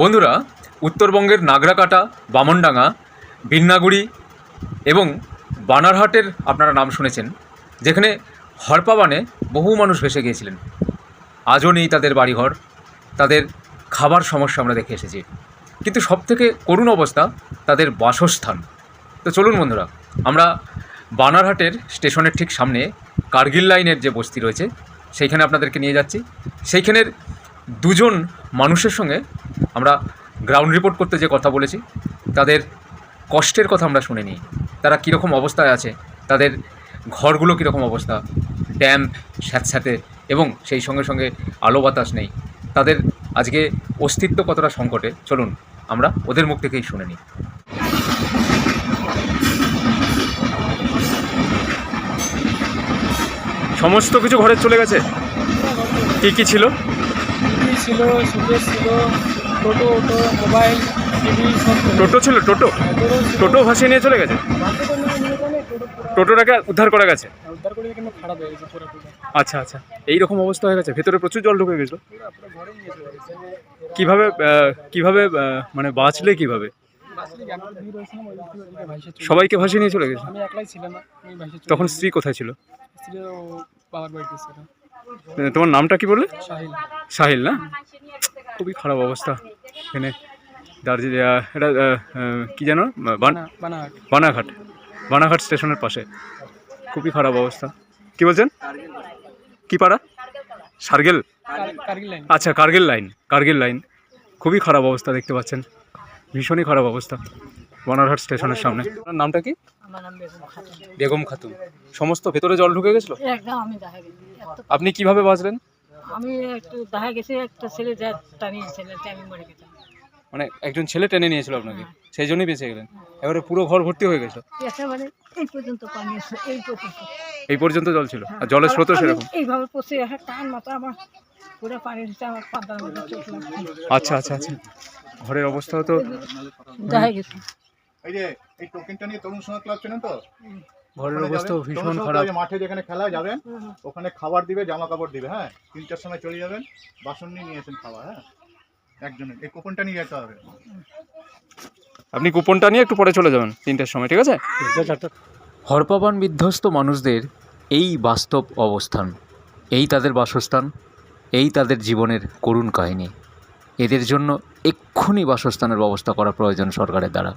বন্ধুরা, উত্তরবঙ্গের নাগরাকাটা, বামনডাঙ্গা, বিন্নাগুড়ি এবং বানারহাটের আপনারা নাম শুনেছেন, যেখানে হরপাবানে বহু মানুষ ভেসে গিয়েছিলেন। আজও নেই তাদের বাড়িঘর, তাদের খাবার সমস্যা আমরা দেখে এসেছি। কিন্তু সবথেকে করুণ অবস্থা তাদের বাসস্থান। তো চলুন বন্ধুরা, আমরা বানারহাটের স্টেশনের ঠিক সামনে কার্গিল লাইনের যে বস্তি রয়েছে, সেইখানে আপনাদেরকে নিয়ে যাচ্ছি। সেইখানের দুজন মানুষের সঙ্গে আমরা গ্রাউন্ড রিপোর্ট করতে যে কথা বলেছি, তাদের কষ্টের কথা আমরা শুনে নিই। তারা কীরকম অবস্থায় আছে, তাদের ঘরগুলো কীরকম অবস্থা ড্যাম্প স্যাঁতস্যাঁতে এবং সেই সঙ্গে সঙ্গে আলো বাতাস নেই। তাদের আজকে অস্তিত্ব কতটা সংকটে, চলুন আমরা ওদের মুখ থেকেই শুনে নিই। সমস্ত কিছু ঘরে চলে গেছে? কী কী ছিল? ছিল? ছিল। টোটো অটো মোবাইল টিভি সব ছিল। টোটো ছিল টোটো? টোটো ভাসিয়ে নিয়ে চলে গেছে? টোটো টোটোটাকে উদ্ধার করা গেছে? উদ্ধার করে কিন্তু খারাপ হয়ে গেছে পুরো পুরো। আচ্ছা আচ্ছা। এই রকম অবস্থা হয়ে গেছে? ভেতরে প্রচুর জল ঢুকে গেছিল? কীভাবে কীভাবে মানে বাঁচলে কীভাবে? সবাইকে ভাসিয়ে নিয়ে চলে গেছে? তখন স্ত্রী কোথায় ছিল? তোমার নামটা কি বললে? সাহিল না? খুবই খারাপ অবস্থা। এখানে দার্জিলিং এটা কি যেন? বানা বানাঘাট। বানাঘাট। স্টেশনের পাশে। খুবই খারাপ অবস্থা। কি বলছেন? কি পাড়া? সার্গেল? কার- কার্গিল লাইন। আচ্ছা কার্গিল লাইন কার্গিল লাইন। খুবই খারাপ অবস্থা দেখতে পাচ্ছেন। ভীষণই খারাপ অবস্থা বানারহাট স্টেশনের সামনে। আপনার নামটা কি? বেগম খাতুন। সমস্ত ভেতরে জল ঢুকে গেছিল? আপনি কীভাবে বাঁচলেন? আমি একটু দেখা গেছে একটা ছেলে যা টানিয়ে আমি মরে গেছিলাম মানে একজন ছেলে টেনে নিয়েছিল আপনাকে? সেই জন্যই বেঁচে গেলেন? এবারে পুরো ঘর ভর্তি হয়ে গেছে? একেবারে এই পর্যন্ত পানি এই পর্যন্ত। এই পর্যন্ত জল ছিল? আর জলের স্রোতও আমি সেরকম? এইভাবে পড়ছে একটা টান মাথা আমার পুরো পানি দিচ্ছে আমার পাতার মধ্যে চোখ লাগছে। আচ্ছা আচ্ছা আচ্ছা। ঘরের অবস্থাও তো দেখা গেছে। এই যে এই টোকেনটা নিয়ে তরুণ সমাজ ক্লাব চেনেন তো? ঘরের ভীষণ খারাপ। মাঠে যেখানে খেলা যাবেন ওখানে খাবার দিবে জামা কাপড় দিবে হ্যাঁ? তিনটার সময় চলে যাবেন বাসন নিয়ে নিয়ে খাবার হ্যাঁ? একজনের এই কুপনটা নিয়ে যেতে হবে। আপনি কুপনটা নিয়ে একটু পরে চলে যাবেন তিনটের সময় ঠিক আছে? হরপাবান বিধ্বস্ত মানুষদের এই বাস্তব অবস্থান এই তাদের বাসস্থান এই তাদের জীবনের করুণ কাহিনী। এদের জন্য এক্ষুনি বাসস্থানের ব্যবস্থা করা প্রয়োজন সরকারের দ্বারা।